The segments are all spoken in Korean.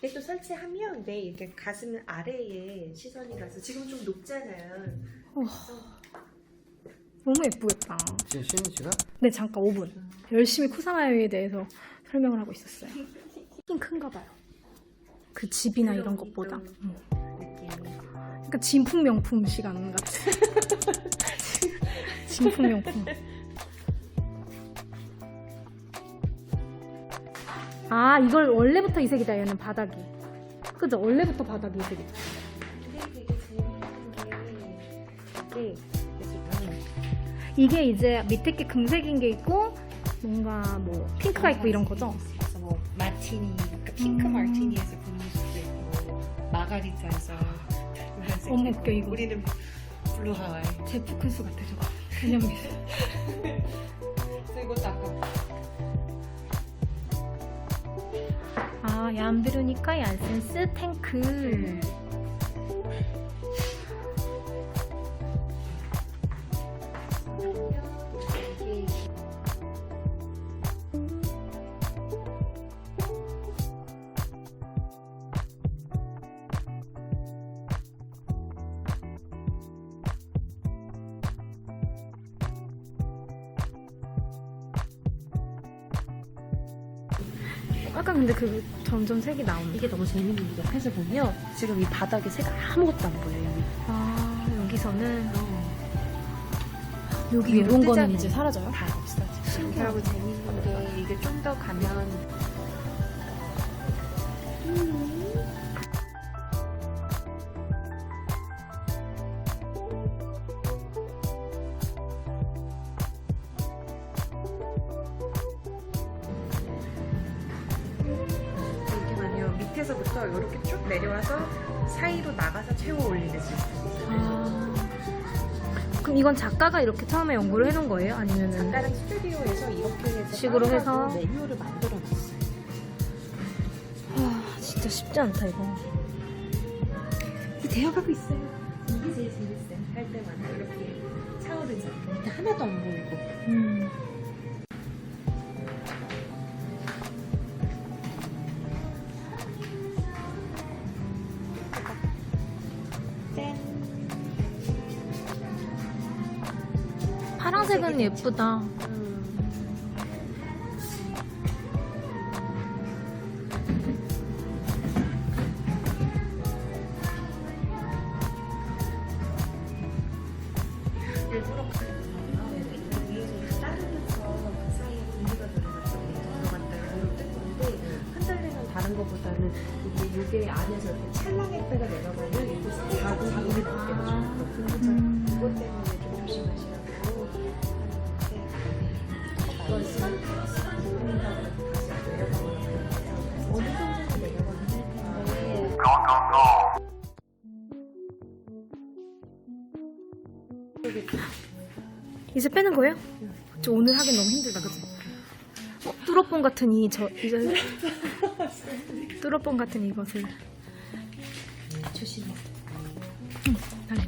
근데 또 설치하면 네 이렇게 가슴 아래에 시선이 가서 지금 좀 높잖아요. 너무 예쁘겠다. 지금 쉬는 시간? 네, 잠깐 5분. 열심히 쿠사마요에 대해서 설명을 하고 있었어요. 크긴 큰가 봐요. 그 집이나 이런 것보다. 좀 음. 느낌이. 그러니까 진품 명품 시간 같은. 진품 명품. 아, 이걸 원래부터 이 색이다, 얘는 바닥이. 그죠? 원래부터 바닥이 이 색이다. 근데 되게 재밌는 게 이게 이제 밑에 게 금색인 게 있고, 뭔가 뭐, 핑크가 있고 이런 거죠? 그래서 뭐 마티니, 그러니까 핑크 음. 마티니에서 분무수도 있고 마가리타에서 있고, 웃겨, 이거. 우리는 블루 하와이. 제프 쿤스 같아, 저거. 개념에서. 그래서 이것도 아까 아, 얌드르니까 얀센스 탱크. 아까 근데 그 점점 색이 나오는데. 이게 너무 재밌는 게 옆에서 보면 지금 이 바닥에 색 아무것도 안 보여요. 아, 여기서는. 여기 위로 이런 거는. 이제 사라져요? 다 없어져. 신기하다. 그리고 재밌는 밑에서부터 이렇게 쭉 내려와서 사이로 나가서 채워 시스템이에요. 아. 그럼 이건 작가가 이렇게 처음에 연구를 해놓은 거예요? 아니면은 다른 스튜디오에서 이렇게 해서 식으로 해서? 메뉴를 만들어 놨어요. 아 진짜 쉽지 않다 이거. 되어가고 있어요. 이게 제일 재밌어요. 할 때마다 이렇게 차오르죠. 하나도 안 보이고. 음. 파란색은 예쁘다. 것보다는 이게 이게 안에서 이렇게 찰랑했다가 내려가면 이게 자국 자국이 느껴져요. 음. 그것 때문에 좀 조심하시라고. 시간 시간 보낸다고 다시 내려가거든요. 어느 정도는 내려가긴 했는데. 이제 빼는 거예요? 저 오늘 하긴 너무 힘들다 그치? 어, 뚜러뽕 같은 이 저 이제 뚜러뽕 같은 이것을 조심해. 달리.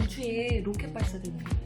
우주에 로켓 발사되는 것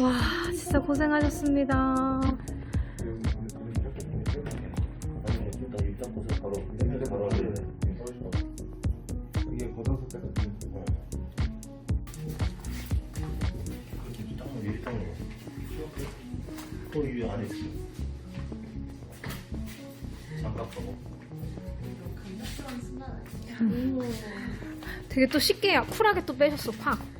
와 진짜 고생하셨습니다. 되게 또 쉽게 쿨하게 또 빼셨어 팍.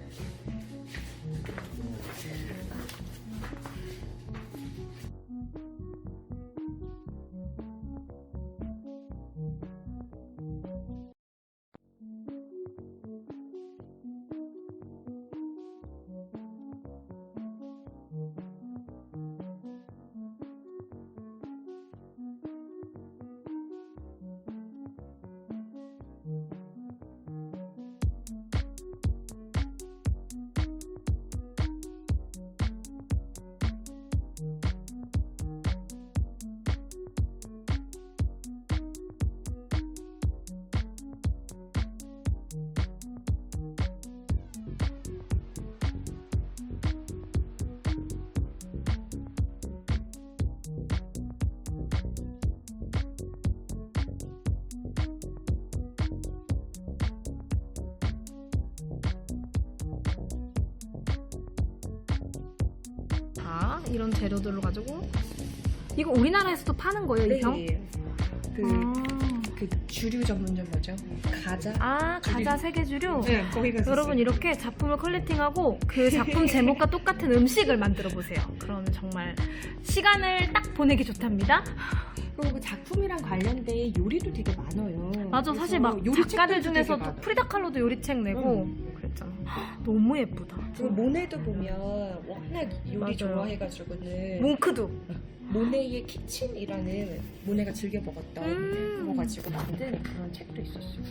자, 이런 재료들로 가지고 이거 우리나라에서도 파는 거예요, 이 병? 그, 아. 그 주류 전문점 뭐죠? 가자. 아, 가자 세계주류. 네, 거기 가서 여러분 이렇게 작품을 컬렉팅하고 그 작품 제목과 똑같은 음식을 만들어 보세요. 그러면 정말 시간을 딱 보내기 좋답니다. 그리고 그 작품이랑 관련된 요리도 되게 많아요. 맞아, 사실 막 요리책들도 작가들 중에서 많아. 프리다 칼로도 요리책 내고 그랬잖아. 너무 예쁘다. 그리고 모네도 보면 워낙 요리 맞아요. 좋아해가지고는 뭉크도. 모네의 키친이라는 모네가 즐겨 먹었던 음. 그거 가지고 만든 그런 책도 있었어요.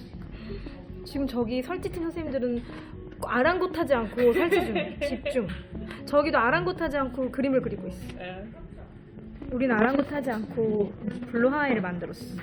지금 저기 설치팀 선생님들은 아랑곳하지 않고 설치 중, 집중. 저기도 아랑곳하지 않고 그림을 그리고 있어. 우리는 아랑곳하지 않고 블루 하와이를 만들었어.